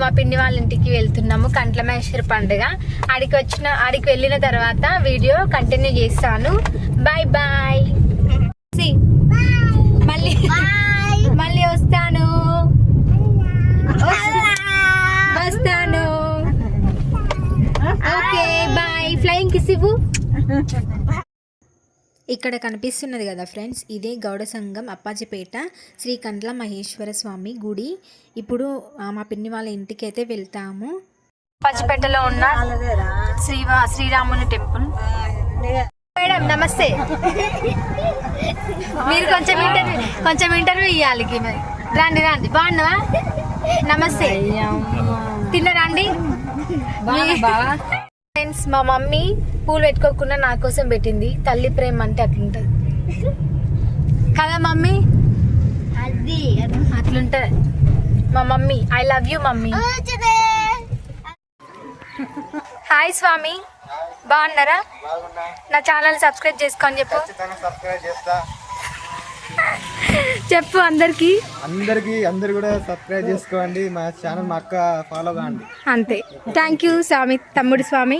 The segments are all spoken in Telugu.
మా పిండి వాళ్ళ ఇంటికి వెళ్తున్నాము కంట్లమేశ్వర పండుగ. ఆడికి వచ్చిన ఆడికి వెళ్ళిన తర్వాత వీడియో కంటిన్యూ చేస్తాను. బాయ్ బాయ్ మళ్ళీ మళ్ళీ వస్తాను. వస్తాను. ఓకే బాయ్ ఫ్లయింగ్ కిస్ ఇవ్వు. ఇక్కడ కనిపిస్తున్నది కదా ఫ్రెండ్స్ ఇదే గౌడ సంఘం అప్పాజిపేట శ్రీ కండ్ల మహేశ్వర స్వామి గుడి. ఇప్పుడు మా పిన్ని వాళ్ళ ఇంటికి అయితే వెళ్తాము. అప్పాజిపేటలో ఉన్న శ్రీ శ్రీరాముని టెంపుల్. మేడం నమస్తే. మీరు కొంచెం ఇంటర్వ్యూ కొంచెం ఇంటర్వ్యూ ఇవ్వాలి. రండి రండి. బాగున్నావా? నమస్తే. తిన్నారండి ఫ్రెండ్స్ మా మమ్మీ పూలు పెట్టుకోకుండా నా కోసం పెట్టింది. తల్లి ప్రేమ అంటే అట్లుంటది. కదా మమ్మీ? అది. అట్లుంటది. మా mummy I love you mummy. Hi Swami. బాగున్నారా? నా ఛానల్ సబ్స్క్రైబ్ చేసుకొని చెప్పు. సబ్స్క్రైబ్ చేస్తా. చెప్పు అందరికి. అందరికి అందరు కూడా సబ్స్క్రైబ్ చేసుకోండి. మా ఛానల్ మా అక్క ఫాలో కాండి. అంతే. థ్యాంక్ యూ స్వామి తమ్ముడు స్వామి.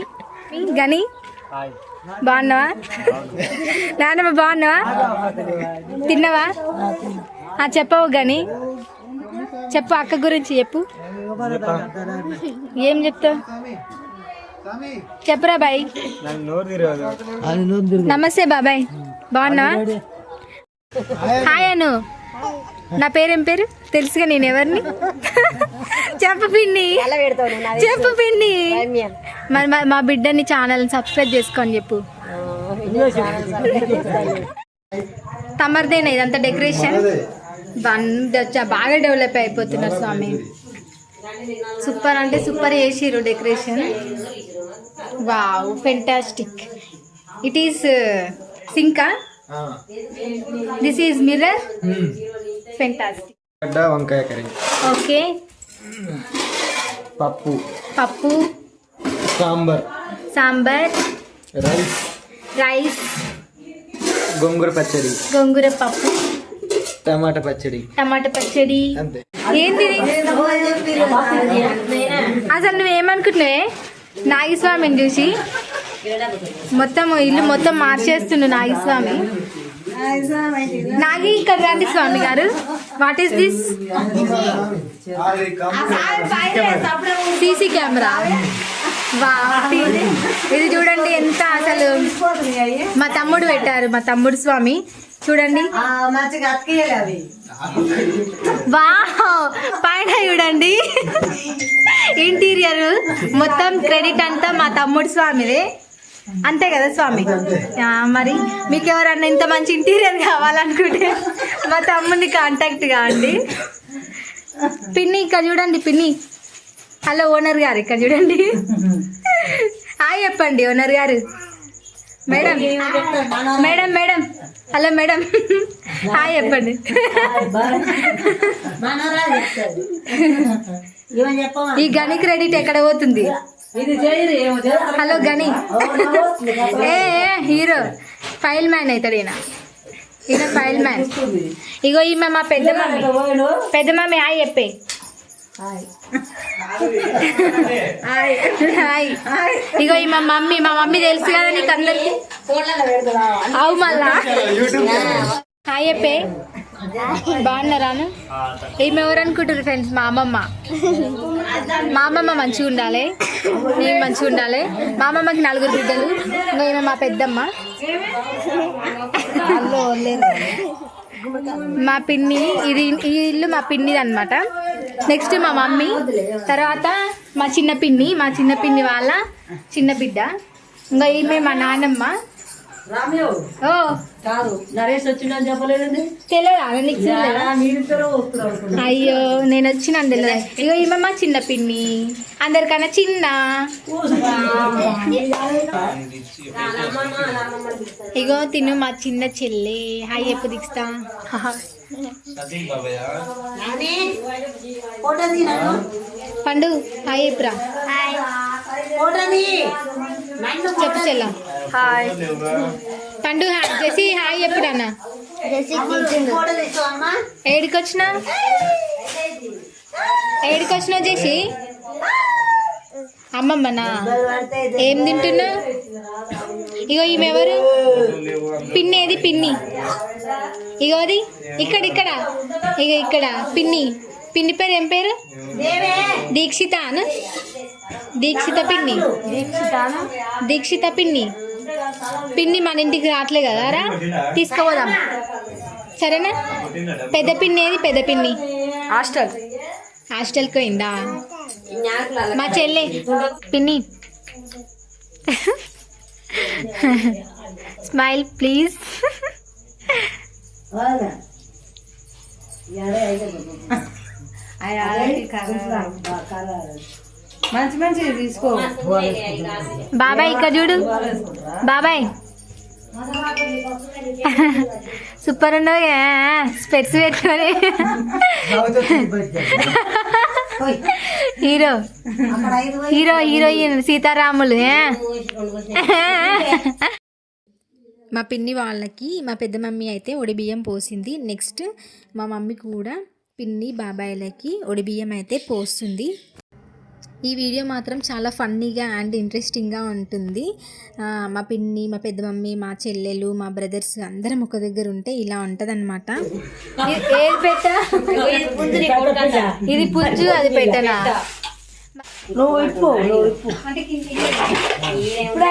గని బాగున్నావా? నాన్నమ్మ బాగున్నావా? తిన్నావా? ఆ, చెప్పవు గని. చెప్పు అక్క గురించి చెప్పు. ఏం చెప్తావు? చెప్పురా బాయ్. నమస్తే బాబాయ్. బాగున్నావా? హాయ్ అను. నా పేరేం పేరు? తెలుసుగా నేను ఎవరిని? చెప్పు పిండి చెప్పు పిండి మరి మా- మా బిడ్డని ఛానల్ సబ్స్క్రైబ్ చేసుకొని చెప్పు. తమరిదేనా ఇదంతా డెకరేషన్? బాగా డెవలప్ అయిపోతున్నారు స్వామి. సూపర్ అంటే సూపర్ చేసిర్రు decoration. Wow fantastic it is Simka? This is mirror fantastic గడ్డ వంకాయ కర్రీ. ఓకే పప్పు. పప్పు. సాంబార్. సాంబార్. రైస్. రైస్. గోంగూర పచ్చడి. గోంగూర పప్పు. టమాటా పచ్చడి. టమాటా పచ్చడి. అంతే. ఏంది? అసలు నువ్వేమనుకుంటున్నావే? నాగస్వామిని చూసి. మొత్తం ఇల్లు మొత్తం మార్చేస్తుండు నాగస్వామి. నాగి ఇక్కడ రండి స్వామి గారు. What is this CC camera. Wow. ఇది చూడండి ఎంత అసలు మా తమ్ముడు పెట్టారు మా తమ్ముడు స్వామి. చూడండి. వా వావ్. పైన చూడండి. ఇంటీరియర్ మొత్తం క్రెడిట్ అంతా మా తమ్ముడు స్వామిదే. అంతే కదా స్వామి? మరి మీకు ఎవరన్నా ఇంత మంచి ఇంటీరియర్ కావాలనుకుంటే మా తమ్ముడిని కాంటాక్ట్ కాండి పిన్ని ఇక్కడ చూడండి పిన్ని. హలో ఓనర్ గారు ఇక్కడ చూడండి. హాయ్ చెప్పండి ఓనర్ గారు. Madam madam madam. Hello madam. Hi చెప్పండి. ఈ గని క్రెడిట్ ఎక్కడ పోతుంది? హలో గని ఏ ఏ, హీరో. ఫైల్ మ్యాన్ అవుతాడు ఈయన. ఈయన ఫైల్ మ్యాన్. ఇగో ఈమె మా పెద్ద మమ్మీ పెద్ద మమ్మీ హాయ్ చెప్పే. హాయ్. ఇగో ఈ మా మమ్మీ మా మమ్మీ తెలుసు కదా నీకు అందరికి. అవు మళ్ళా. హాయ్ చెప్పే. బాగున్నారాను ఈమె ఎవరు అనుకుంటారు ఫ్రెండ్స్ మా అమ్మమ్మ. మా అమ్మమ్మ మంచిగా ఉండాలి. నేను మంచిగా ఉండాలి. మా అమ్మమ్మకి నలుగురు బిడ్డలు. ఇంకా ఈమె మా పెద్దమ్మ. మా పిన్ని ఇది ఈ ఇల్లు మా పిన్నిది అనమాట నెక్స్ట్ మా మమ్మీ. తర్వాత మా చిన్న పిన్ని మా చిన్న పిన్ని వాళ్ళ చిన్న బిడ్డ. ఇంకా ఈమె మా నాన్నమ్మ నరేష్ వచ్చిందని చెప్పలేదండి? తెలియదా. అయ్యో నేను వచ్చిన తెలియదు ఇగో ఈమె మా చిన్న పిన్ని. అందరికన్నా చిన్న. ఇగో తిను మా చిన్న చెల్లి. హాయ్ ఎప్పుడు దిక్స్తా ఫోటో తీ నన్ను. పండు హాయ్ ఎప్పురా చెప్పు చెల్ల. హాయ్. పండు హాయ్ జెసి హాయ్ ఎప్పుడు అన్న ఫోటో తీసుకో అమ్మా ఏడికి వచ్చినా ఏడికి వచ్చినావు జెసి? అమ్మమ్మనా ఏం తింటున్నా? ఇగో ఈమె ఎవరు? పిన్ని ఏది? పిన్ని. ఇగో అది ఇక్కడ ఇక్కడ. ఇగో ఇక్కడ పిన్ని. పిన్ని పేరు ఏం పేరు? దేవే దీక్షిత అను? దీక్షిత పిన్ని. దీక్షిత పిన్ని. పిన్ని మన ఇంటికి రావట్లే కదా రా. తీసుకోపోదాం. సరేనా? పెద్ద పిన్ని ఏది? పెద్ద పిన్ని. హాస్టల్. హాస్టల్కి పోయిందా? మా చెల్లె. పిన్ని. Smile please. అవునా? మంచి మంచి తీసుకో. బాబాయ్ ఇక్కడ చూడు. బాబాయ్. సూపర్ ఉండవు స్పెట్స్ పెట్టుకొని. హీరో. Hero heroine Sitaramulu? మా పిన్ని వాళ్ళకి మా పెద్ద మమ్మీ అయితే ఒడిబియ్యం పోసింది. నెక్స్ట్ మా మమ్మీ కూడా పిన్ని బాబాయ్లకి ఒడిబియ్యం అయితే పోస్తుంది. ఈ వీడియో మాత్రం చాలా ఫన్నీగా అండ్ ఇంట్రెస్టింగ్గా ఉంటుంది. మా పిన్ని మా పెద్ద మమ్మీ మా చెల్లెలు మా బ్రదర్స్ అందరం ఒక దగ్గర ఉంటే ఇలా ఉంటదన్నమాట. ఏది పెట్ట? ఇది పుంజు అది పెట్టనా? ఇప్పుడే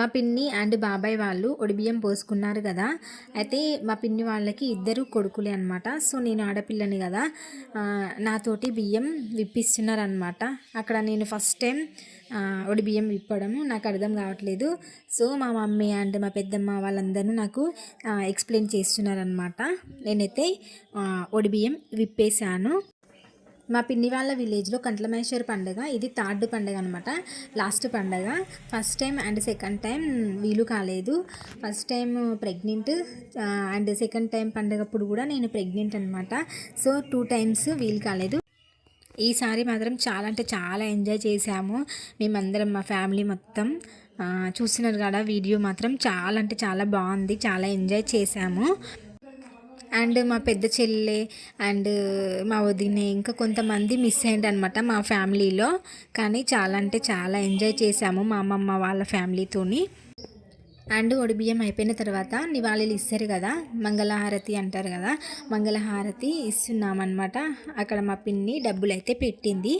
మా పిన్ని అండ్ బాబాయ్ వాళ్ళు ఒడిబియ్యం పోసుకున్నారు కదా. అయితే మా పిన్ని వాళ్ళకి ఇద్దరు కొడుకులే అనమాట సో నేను ఆడపిల్లని కదా. నాతోటి బియ్యం విప్పిస్తున్నారు అనమాట అక్కడ నేను ఫస్ట్ టైం ఒడి బియ్యం విప్పడము. నాకు అర్థం కావట్లేదు. సో మా మమ్మీ అండ్ మా పెద్దమ్మ వాళ్ళందరూ నాకు ఎక్స్ప్లెయిన్ చేస్తున్నారనమాట నేనైతే ఒడిబియ్యం ఒడి బియ్యం విప్పేశాను. మా పిన్ని వాళ్ళ విలేజ్లో కంట్లమేశ్వర పండుగ. ఇది థర్డ్ పండుగ అనమాట లాస్ట్ పండగ. First time and second time వీలు కాలేదు. First time pregnant and second time పండగప్పుడు కూడా నేను ప్రెగ్నెంట్ అనమాట సో టూ టైమ్స్ వీలు కాలేదు. ఈసారి మాత్రం చాలా అంటే చాలా ఎంజాయ్ చేసాము మేమందరం మా ఫ్యామిలీ మొత్తం చూసినారు చూస్తున్నారు కదా వీడియో మాత్రం చాలా అంటే చాలా బాగుంది. చాలా ఎంజాయ్ చేశాము. అండ్ మా పెద్ద చెల్లె అండ్ మా వదినే ఇంకా కొంతమంది మిస్ అయ్యండి అనమాట మా ఫ్యామిలీలో. కానీ చాలా అంటే చాలా ఎంజాయ్ చేసాము మా అమ్మమ్మ వాళ్ళ ఫ్యామిలీతోని అండ్ ఒడిబియ్యం అయిపోయిన తర్వాత నివాళీలు ఇస్తారు కదా మంగళహారతి అంటారు కదా మంగళహారతి ఇస్తున్నామన్నమాట. అక్కడ మా పిన్ని డబ్బులు అయితే పెట్టింది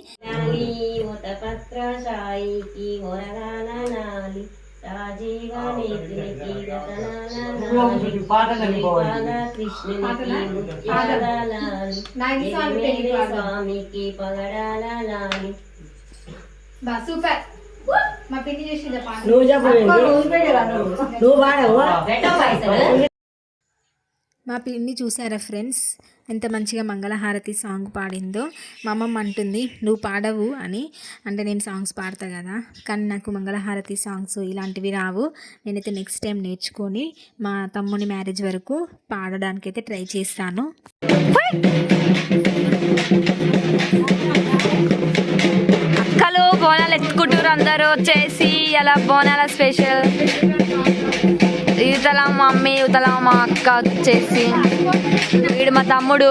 నాలి ముతపత్రశాయికి మొరగానాలి రాజీవ నేత్రికి రతనానాలి పాద కృష్ణునికి ముత్యాలాలి ఎనిమిది స్వామికి పగడాలాలి సూపర్ మా పిన్ని చేసింది నువ్వు చెప్పు నువ్వు వాడవు మా పిన్ని చూసారా ఫ్రెండ్స్? ఎంత మంచిగా మంగళహారతి సాంగ్ పాడిందో మా అమ్మమ్మ అంటుంది నువ్వు పాడవు అని. అంటే నేను సాంగ్స్ పాడతా కదా కానీ నాకు మంగళహారతి సాంగ్స్ ఇలాంటివి రావు. నేనైతే నెక్స్ట్ టైం నేర్చుకొని మా తమ్ముని మ్యారేజ్ వరకు పాడడానికైతే ట్రై చేస్తాను. అక్కలు బోనాలు ఎత్తుకుంటారు అందరూ వచ్చేసి అలా బోనాల స్పెషల్ ఇవతల మా మమ్మీ ఇవతల మా అక్క వచ్చేసి. వీడు మా తమ్ముడు.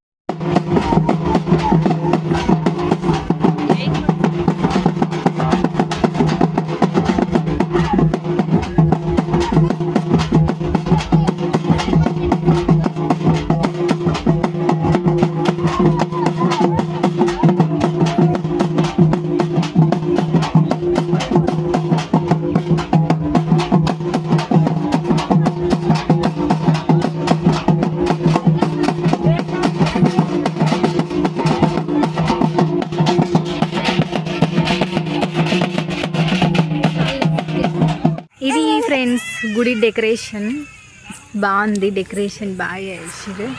డెకరేషన్ బాగుంది డెకరేషన్ బాగా చేసారు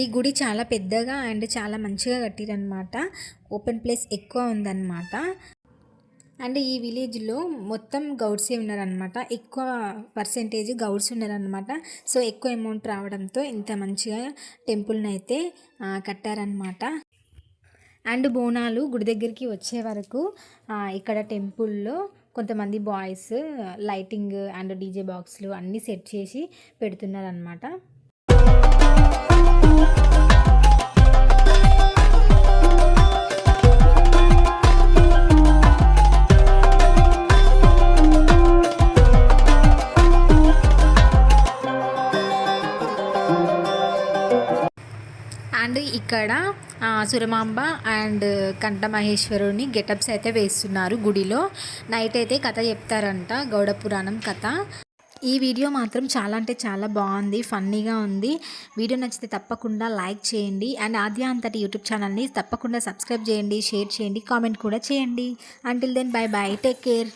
ఈ గుడి చాలా పెద్దగా అండ్ చాలా మంచిగా కట్టిరనమాట ఓపెన్ ప్లేస్ ఎక్కువ ఉందన్నమాట. అండ్ ఈ విలేజ్లో మొత్తం గౌడ్సే ఉన్నారనమాట ఎక్కువ పర్సెంటేజ్ గౌడ్స్ ఉన్నారనమాట సో ఎక్కువ అమౌంట్ రావడంతో ఇంత మంచిగా టెంపుల్ని అయితే కట్టారనమాట అండ్ బోనాలు గుడి దగ్గరికి వచ్చే వరకు ఇక్కడ టెంపుల్లో కొంతమంది బాయ్స్ లైటింగ్ అండ్ డీజే బాక్స్లు అన్నీ సెట్ చేసి పెడుతున్నారనమాట అండ్ ఇక్కడ సురమాంబ అండ్ కంఠ మహేశ్వరుని గెటప్స్ అయితే వేస్తున్నారు గుడిలో. నైట్ అయితే కథ చెప్తారంట గౌడ పురాణం కథ. ఈ వీడియో మాత్రం చాలా అంటే చాలా బాగుంది ఫన్నీగా ఉంది. వీడియో నచ్చితే తప్పకుండా లైక్ చేయండి. అండ్ ఆద్య అంతటి యూట్యూబ్ ఛానల్ని తప్పకుండా సబ్స్క్రైబ్ చేయండి షేర్ చేయండి కామెంట్ కూడా చేయండి. Until then bye bye take care